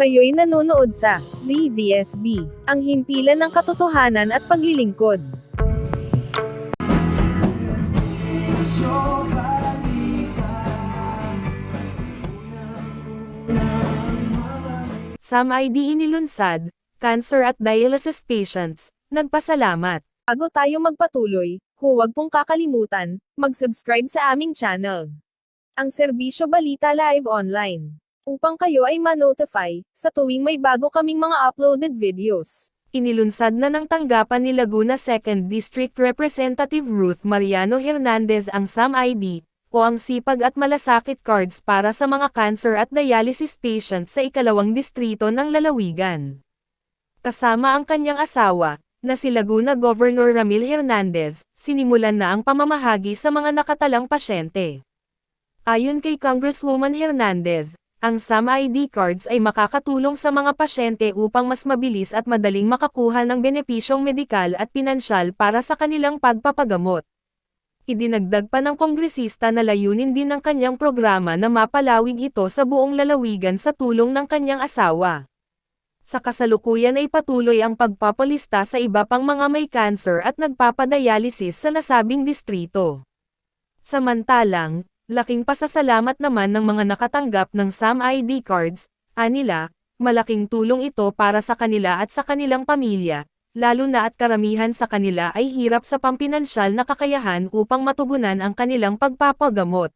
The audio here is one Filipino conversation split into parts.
Kayo'y nanonood sa Lazy SB, ang himpilan ng katotohanan at paglilingkod. Sam ID inilunsad, cancer at dialysis patients, nagpasalamat. Bago tayo magpatuloy, huwag pong kakalimutan, mag-subscribe sa aming channel. Ang Serbisyo Balita Live Online. Upang kayo ay ma-notify, sa tuwing may bago kaming mga uploaded videos. Inilunsad na ng tanggapan ni Laguna 2nd District Representative Ruth Mariano Hernandez ang SAM ID, o ang sipag at malasakit cards para sa mga cancer at dialysis patients sa ikalawang distrito ng lalawigan. Kasama ang kanyang asawa, na si Laguna Governor Ramil Hernandez, sinimulan na ang pamamahagi sa mga nakatalang pasyente. Ayon kay Congresswoman Hernandez, ang SAM ID cards ay makakatulong sa mga pasyente upang mas mabilis at madaling makakuha ng benepisyong medikal at pinansyal para sa kanilang pagpapagamot. Idinagdag pa ng kongresista na layunin din ng kanyang programa na mapalawig ito sa buong lalawigan sa tulong ng kanyang asawa. Sa kasalukuyan ay patuloy ang pagpapalista sa iba pang mga may cancer at nagpapadialysis sa nasabing distrito. Samantalang, laking pasasalamat naman ng mga nakatanggap ng SAM ID cards, anila, malaking tulong ito para sa kanila at sa kanilang pamilya, lalo na at karamihan sa kanila ay hirap sa pampinansyal na kakayahan upang matugunan ang kanilang pagpapagamot.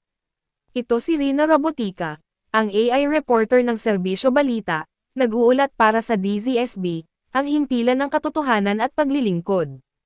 Ito si Rina Rabotica, ang AI reporter ng Serbisyo Balita, nag-uulat para sa DZSB, ang himpilan ng katotohanan at paglilingkod.